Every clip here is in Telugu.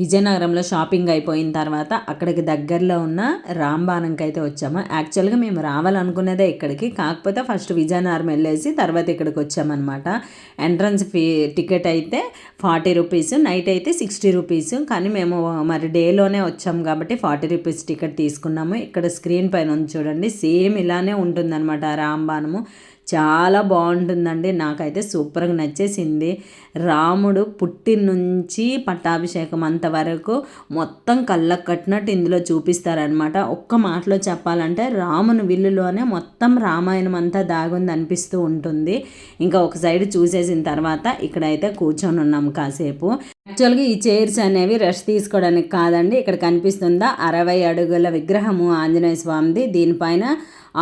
విజయనగరంలో షాపింగ్ అయిపోయిన తర్వాత అక్కడికి దగ్గరలో ఉన్న రాంబాణంకి అయితే వచ్చాము. యాక్చువల్గా మేము రావాలనుకునేదే ఇక్కడికి. కాకపోతే ఫస్ట్ విజయనగరం వెళ్ళేసి తర్వాత ఇక్కడికి వచ్చామన్నమాట. ఎంట్రన్స్ ఫీ టికెట్ అయితే ఫార్టీ రూపీస్ నైట్ అయితే సిక్స్టీ రూపీస్ కానీ మేము మరి డేలోనే వచ్చాము కాబట్టి ఫార్టీ రూపీస్ టికెట్ తీసుకున్నాము. ఇక్కడ స్క్రీన్ పైన ఉంది చూడండి. సేమ్ ఇలానే ఉంటుందన్నమాట రాంబాణము. చాలా బాగుంటుందండి. నాకైతే సూపర్గా నచ్చేసింది. రాముడు పుట్టిన నుంచి పట్టాభిషేకం అంతవరకు మొత్తం కళ్ళకు కట్టినట్టు ఇందులో చూపిస్తారనమాట ఒక్క మాటలో చెప్పాలంటే రాముని విల్లులోనే మొత్తం రామాయణం అంతా దాగుంది అనిపిస్తూ ఉంటుంది. ఇంకా ఒక సైడ్ చూసేసిన తర్వాత ఇక్కడైతే కూర్చొని ఉన్నాం కాసేపు. యాక్చువల్గా ఈ చైర్స్ అనేవి రెస్ట్ తీసుకోవడానికి కాదండి. ఇక్కడ కనిపిస్తుందా అరవై అడుగుల విగ్రహము ఆంజనేయ స్వామిది. దీనిపైన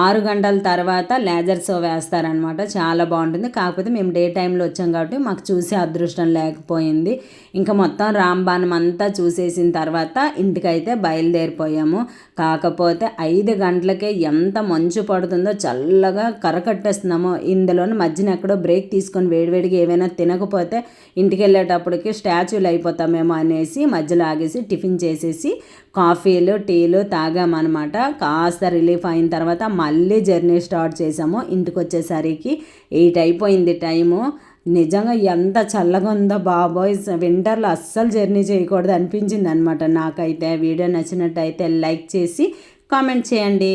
ఆరు గంటల తర్వాత లేజర్ షో వేస్తారనమాట చాలా బాగుంటుంది. కాకపోతే మేము డే టైంలో వచ్చాం కాబట్టి మాకు చూసే అదృష్టం లేకపోయింది. ఇంకా మొత్తం రాంబాణం అంతా చూసేసిన తర్వాత ఇంటికైతే బయలుదేరిపోయాము. కాకపోతే ఐదు గంటలకే ఎంత మంచు పడుతుందో చల్లగా కరకట్టేస్తున్నామో. ఇందులోని మధ్యన ఎక్కడో బ్రేక్ తీసుకొని వేడివేడిగా ఏమైనా తినకపోతే ఇంటికి వెళ్ళేటప్పటికి స్టాచ్యూలు అయిపోతామేమో అనేసి మధ్యలో ఆగేసి టిఫిన్ చేసేసి కాఫీలు టీలు తాగామన్నమాట. కాస్త రిలీఫ్ అయిన తర్వాత మళ్ళీ జర్నీ స్టార్ట్ చేసాము ఇంటికి వచ్చేసరికి ఎయిట్ అయిపోయింది టైము. నిజంగా ఎంత చల్లగా ఉందో బాబోయ్ వింటర్లో అస్సలు జర్నీ చేయకూడదు అనిపించింది అనమాట నాకైతే. వీడియో నచ్చినట్టయితే లైక్ చేసి కామెంట్ చేయండి.